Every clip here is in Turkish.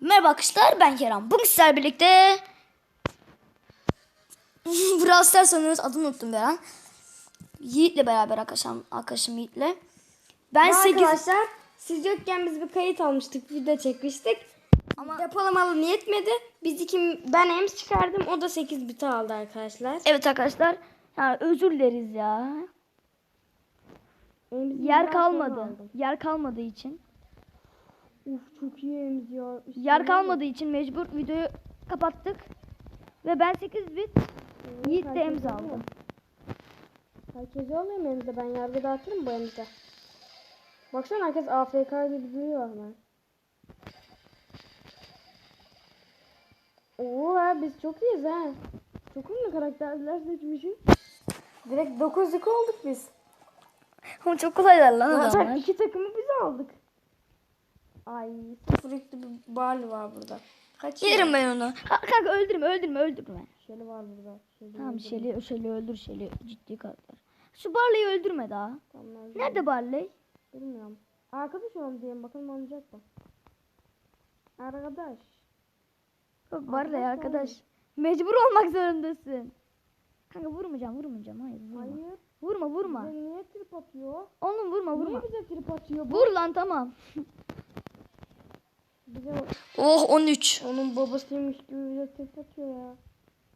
Merhaba arkadaşlar ben Kerem. Bugün sizlerle birlikte Brawl Stars oynuyoruz. Adını unuttum bir an. Yiğit'le beraber arkadaşım, arkadaşım Yiğit'le. Ben Ve 8 Arkadaşlar siz yokken biz bir kayıt almıştık, video çekmiştik. Ama depolama alanı yetmedi. Biz iki, ben Ems çıkardım, o da 8 biti aldı arkadaşlar. Evet arkadaşlar. Yani özür dileriz ya. Ems Yer kalmadı. Yer kalmadığı için. Uf çok iyi Ems ya. Üstüne Yer kalmadığı için mecbur videoyu kapattık. Ve ben 8 bit Yiğit de herkes emza alıyor. aldı. Herkese alayım Ems'e, ben yargı dağıtırım bu Ems'e. Baksana herkes AFK gibi duruyor hemen. Oo ha, biz çok iyiyiz ha. Çok ünlü karakterler seçmişiz. Direkt 9'luk olduk biz. Ama çok kolaylar lan adamlar. iki takımı biz aldık. Ay yüklü bir Barley var burada. Kaç Yerim ben onu. Ha, kanka öldürme öldürme öldürme. Şöyle var burada. Şöyle Tamam. Şeli, Şeli öldür Şeli ciddi karakter. Şu Barley'i öldürme daha. Tamam. Nerede Barley? Bilmiyorum. Arkadaş olalım diyelim bakalım olacak mı? Arkadaş. Yok Barley Arkadaş arkadaş. Mecbur olmak zorundasın. Kanka vurmayacağım vurmayacağım hayır vurma. Hayır. Vurma vurma. Bize niye trip atıyor? Oğlum vurma vurma. Niye bize trip atıyor bu? Vur lan tamam. Bize Oh 13. onun babasıymış gibi bize trip atıyor ya.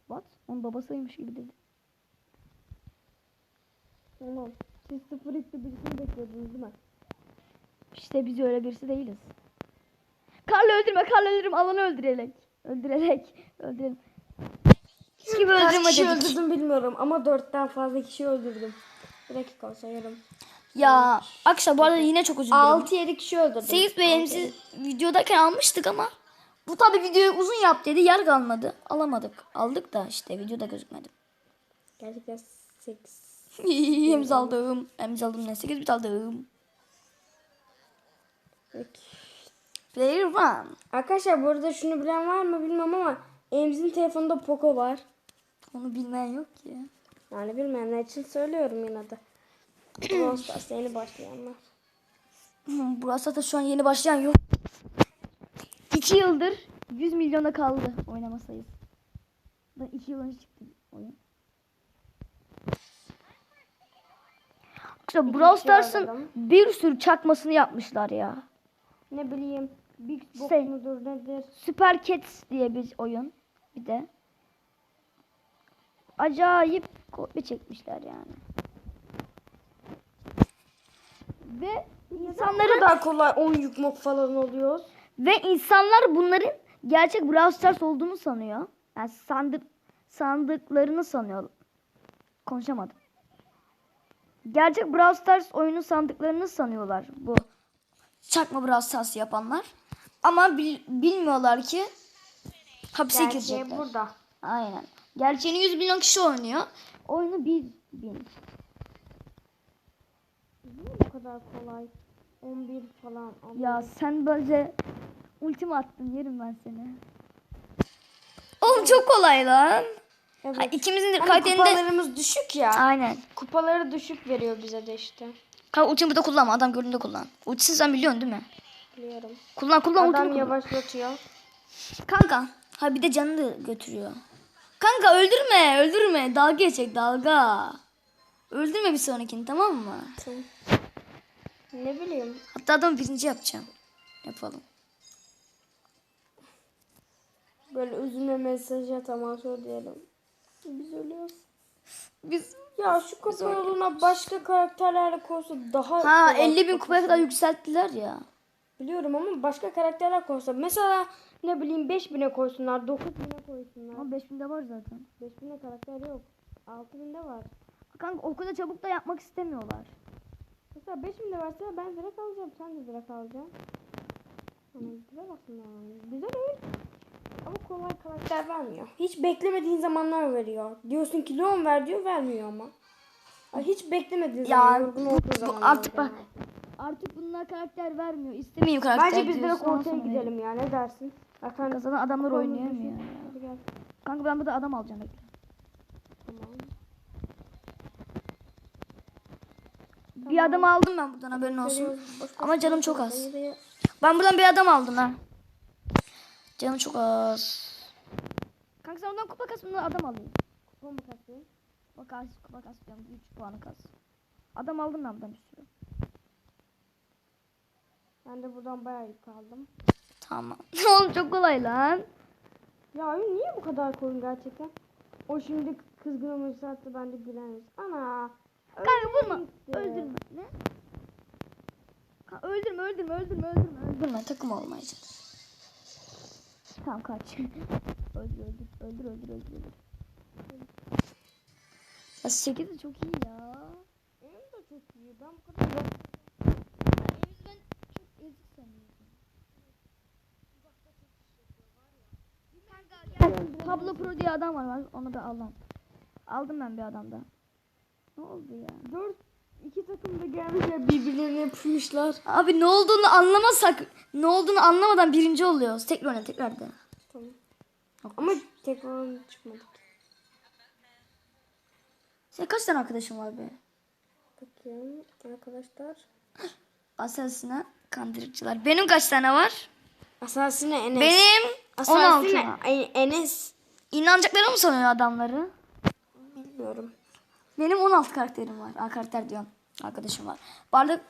What? Onun babasıymış gibi dedi. Tamam. Siz sıfır yüklü birisini bekliyordunuz değil mi? İşte biz öyle birisi değiliz. Karlı öldürme Karlı öldürme alanı öldürerek. Öldürerek. Öldürelim. Hiç gibi Kaç öldürme kişi dedik. öldürdüm bilmiyorum ama dörtten fazla kişi öldürdüm. Bir dakika sayarım. Ya akşam bu arada yine çok dilerim. 6-7 kişi öldürdüm. 8 beğenimizi videodayken almıştık ama bu tabi videoyu uzun yap dedi yer kalmadı. Alamadık. Aldık da işte videoda gözükmedi. Gerçekten 8. Emz aldım. Emz aldım ne 8 bit aldım. Player one. Arkadaşlar bu arada şunu bilen var mı bilmem ama Emz'in telefonunda Poco var. Onu bilmeyen yok ki. Yani bilmeyenler için söylüyorum yine de. Brawl Stars yeni başlayanlar. Hmm, Burası da şu an yeni başlayan yok. 2 yıldır 100 milyona kaldı oynama sayısı. 2 yıl önce çıktı oyun. İşte Brawl Stars'ın aldım. bir sürü çakmasını yapmışlar ya. Ne bileyim Big Box Şey- mudur nedir? Super Cats diye bir oyun. Bir de. Acayip kopya çekmişler yani. Ve insanları daha kolay 10 yük mok falan oluyor. ve insanlar bunların gerçek Brawl Stars olduğunu sanıyor. Yani sandık sandıklarını sanıyor. Konuşamadım. Gerçek Brawl Stars oyunu sandıklarını sanıyorlar bu çakma Brawl Stars yapanlar. Ama bil- bilmiyorlar ki Gerçeği girecekler. burada. Aynen. Gerçeğini 100 milyon kişi oynuyor. Oyunu 1 bin. Niye bu kadar kolay? 11 falan. Ya sen böyle ultimi attın yerim ben seni. Oğlum çok kolay lan. Evet. Ha, ikimizin de karakterinde... kupalarımız düşük ya. Aynen. Kupaları düşük veriyor bize de işte. Kanka ultimi burada kullanma. Adam göründe kullan. Ultisini sen biliyorsun değil mi? Biliyorum. Kullan kullan ultimi Adam kullan. yavaşlatıyor. Kanka. Ha bir de canını da götürüyor. Kanka öldürme öldürme. Dalga geçecek dalga. Öldürme bir sonrakini tamam mı? Ne bileyim. Hatta adamı birinci yapacağım. Yapalım. Böyle üzüme mesaj atamaz o diyelim. Biz ölüyoruz. Biz Ya şu kupa yoluna başka karakterlerle koysa daha Ha kolay 50 bin kupa kupaya kadar yükselttiler ya. Biliyorum ama başka karakterler koysa. Mesela ne bileyim 5000'e koysunlar, 9000'e koysunlar. Ama 5000'de var zaten. 5000'e karakter yok. 6000'de var. Kanka o kadar çabuk da yapmak istemiyorlar. Mesela 5000'de verse ben direkt alacağım. Sen de direkt alacaksın. Hani güzel aslında. Güzel oyun. Ama kolay karakter vermiyor. Hiç beklemediğin zamanlar veriyor. Diyorsun ki Leon ver diyor vermiyor ama. Ay, Hiç beklemediğin Ya, zaman yorgun olduğu zaman. artık bak- Artık bunlar karakter vermiyor. İstemiyor karakter. Bence biz direkt ortaya gidelim ya. Ne dersin? Zaten Kazanan adamlar oynayamıyor. Kanka ben burada adam alacağım bekle. Tamam. Bir adam aldım ben buradan haberin olsun. Veriyoruz. Boş boş Ama canım çok az. Ben buradan bir adam aldım ha. Canım çok az. Kanka sen ondan kupa kas bundan adam alayım. Kupa mı kasayım? Kupa kas, kupa kas diyorum. 3 puanı kas. Adam aldım ben buradan bir sürü. Ben de buradan bayağı yük aldım. Tamam. Oğlum çok kolay lan. Ya oyun niye bu kadar koyun gerçekten? O şimdi kızgın emoji attı ben de güleriz. Ana. Kanka vurma. Öldürme. Ne? Kanka öldürme, öldürme, öldürme, öldürme, öldürme. Takım olmayacak. Tamam kaç. öldür, öldür, öldür, öldür, öldür, öldür. Ya sek- 8 de çok iyi ya. Oyun da çok iyi. Ben bu kadar yok. ben çok ezik sanıyordum. Pablo Pro diye adam var. bak, Onu da aldım. Aldım ben bir adamda. Ne oldu ya? Dört iki takım da gelmişler birbirlerine yapışmışlar. Abi ne olduğunu anlamasak, ne olduğunu anlamadan birinci oluyoruz. Tekrar oyna tekrar de. Tamam. Ama tekrar çıkmadık. Sen kaç tane arkadaşın var be? Bakayım arkadaşlar. Asasına kandırıcılar. Benim kaç tane var? Asasine Enes. Benim 16. Asasine Ay- Enes. İnanacaklarını mı sanıyor adamları? Bilmiyorum. Benim 16 karakterim var. Aa, karakter diyorum. Arkadaşım var. Bu arada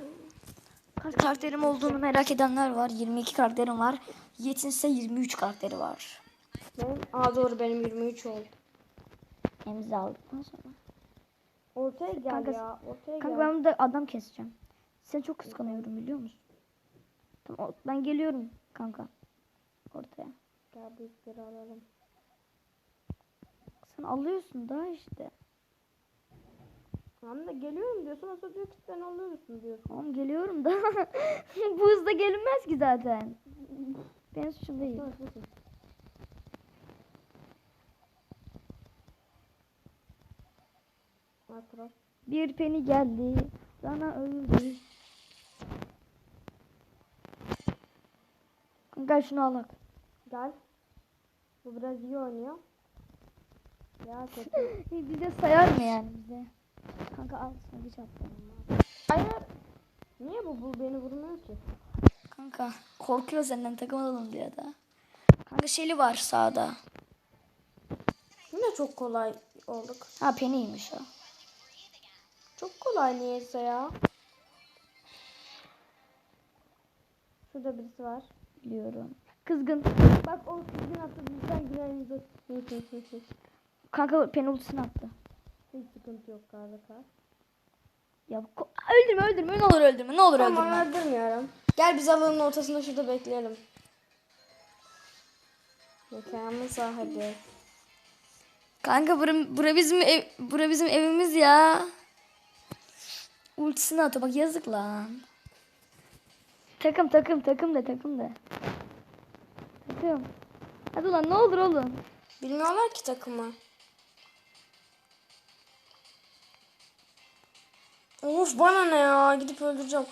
kaç karakterim olduğunu merak edenler var. 22 karakterim var. Yiğit'in ise 23 karakteri var. Benim, aa doğru benim 23 oldu. Emzi aldıktan sonra. Ortaya gel Kanka- ya. Ortaya Kanka gel. ben burada adam keseceğim. Seni çok kıskanıyorum biliyor musun? Tamam ben geliyorum kanka. Ortaya. Gel büyükleri alalım. Sen alıyorsun da işte. Tamam da geliyorum diyorsun. Asıl diyor ki sen alıyorsun diyorsun. Tamam geliyorum da. Bu hızda gelinmez ki zaten. Benim suçum değil. Bir peni geldi. Sana öldü. Kanka şunu alak. Gel. Bu biraz iyi oynuyor. Ya kötü. Bize sayar mı yani bize? Kanka al sana bir çarptım. Hayır. Niye bu, bu beni vurmuyor ki? Kanka korkuyor senden takım alalım diye da. Kanka Shelly var sağda. Yine çok kolay olduk. Ha Penny'ymiş o. Çok kolay niyeyse ya. Şurada birisi var. Biliyorum. Kızgın. Bak o sizin attı bizden gülerinizi. Kanka peni ultisini attı. Hiç sıkıntı yok kardeşler. Ya öldürme öldürme Ne olur öldürme ne olur Tamam öldürme. öldürmüyorum. Gel biz alanın ortasında şurada bekleyelim. Mekanın sahibi. Kanka bura, bura bizim ev, bura bizim evimiz ya. Ultisini atıyor bak yazık lan. Takım takım takım da takım da. Takım. Hadi lan ne olur oğlum. Bilmiyorlar ki takımı. Of bana ne ya gidip öldüreceğim.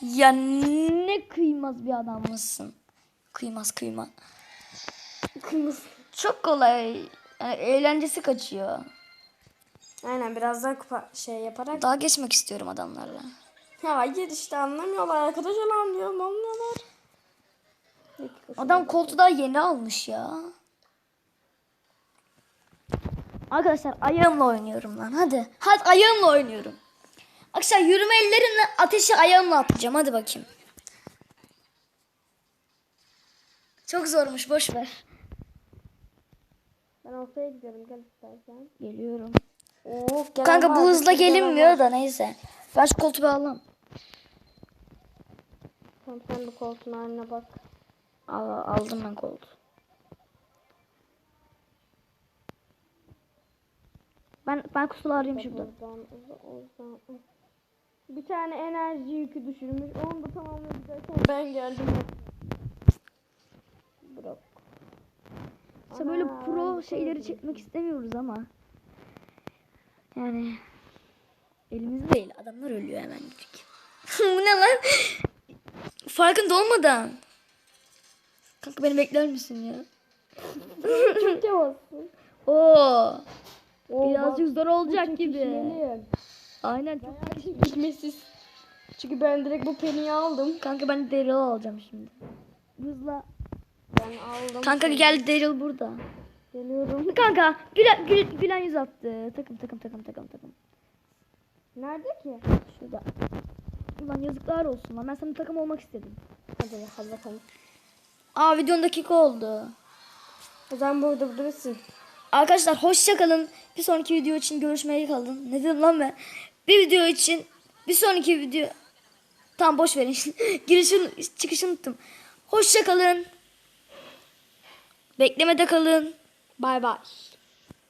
Ya ne kıymaz bir adam mısın? Kıymaz kıyma. Kırmızı. Çok kolay. Yani eğlencesi kaçıyor. Aynen biraz daha kupa şey yaparak. Daha geçmek istiyorum adamlarla. Ya hayır işte anlamıyorlar arkadaş olan diyorum anlamıyorlar. Adam koltuğu daha yeni almış ya. Arkadaşlar ayağımla oynuyorum lan hadi. Hadi ayağımla oynuyorum. Arkadaşlar yürüme ellerimle ateşi ayağımla atacağım hadi bakayım. Çok zormuş boş ver. Ben ortaya gidiyorum gel istersen. Geliyorum. Oo, gelen Kanka bu hızla gelen gelinmiyor var. da neyse. Ben şu koltuğu bir alayım. Tamam sen de koltuğun haline bak. Al, aldım ben koltuğu. Ben ben kusula arayayım oradan, oradan. Bir tane enerji yükü düşürmüş. Onu da tamamlayacaksan ben geldim. Bırak. İşte böyle pro şeyleri şey çekmek istemiyoruz ama. Yani Elimizde değil adamlar ölüyor hemencik. Bu ne lan? Farkında olmadan. Kanka beni bekler misin ya? Çok yavaşsın. Oo. Birazcık zor olacak gibi. Aynen çok. Çekişmesiz. Çünkü ben direkt bu peniyi aldım. Kanka ben Daryl alacağım şimdi. Hızla Ben aldım. Kanka gel Daryl burada. Geliyorum. Kanka Gülen, Gül- Gülen yüz attı. Takım takım takım takım takım. Nerede ki? Şurada. Ulan yazıklar olsun lan. Ben senin takım olmak istedim. Hadi hadi bakalım. Aa videonun dakika oldu. O zaman burada durursun. Arkadaşlar hoşça kalın. Bir sonraki video için görüşmeye kalın. Ne dedim lan ben? Bir video için bir sonraki video Tamam boş verin. Girişin çıkışını unuttum. Hoşça kalın. Beklemede kalın. Bay bay.